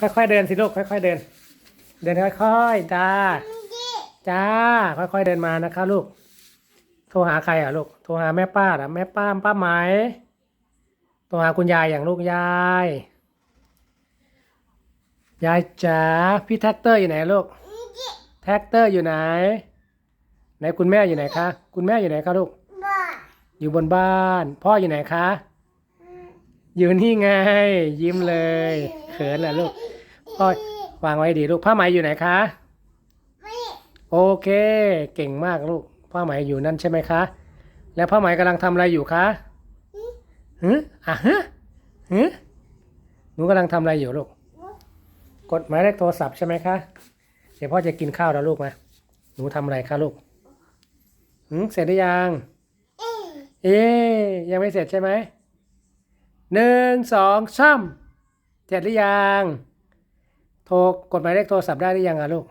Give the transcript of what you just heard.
ค่อยๆเดินสิลูกค่อยๆเดิน เดินค่อยๆจ้าจ้า ค่อยๆเดินมานะคะลูก โทรหาใครอะลูกโทรหาแม่ป้าเหรอแม่ป้าป้าไหมโทรหาคุณยายอย่างลูกยาย ยายจ๋าพี่แท็กเตอร์อยู่ไหนลูกแท็กเตอร์อยู่ไหนไหนคุณแม่อยู่ไหนคะคุณแม่อยู่ไหนคะลูกอยู่บนบ้าน พ่ออยู่ไหนคะ อยู่นี่ไง ยิ้มเลย เขินเหรอลูกพ่อวางไว้ดีลูกผ้าไหมอยู่ไหนคะโอเค เก่งมากลูกผ้าไหมอยู่นั่นใช่ไหมคะ แล้วผ้าไหมกำลังทำอะไรอยู่คะฮึอะฮะฮึหนูกำลังทำอะไรอยู่ลูก กดหมายเลขโทรศัพท์ใช่ไหมคะ เดี๋ยวพ่อจะกินข้าวแล้วลูกมาหนูทำอะไรคะลูกหืมเสร็จหรือยัง เอ๊ะยังไม่เสร็จใช่ไหม หนึ่งสองสามเสร็จหรือยัง โทรกดหมายเลขโทรศัพท์ได้หรือยังอะลูก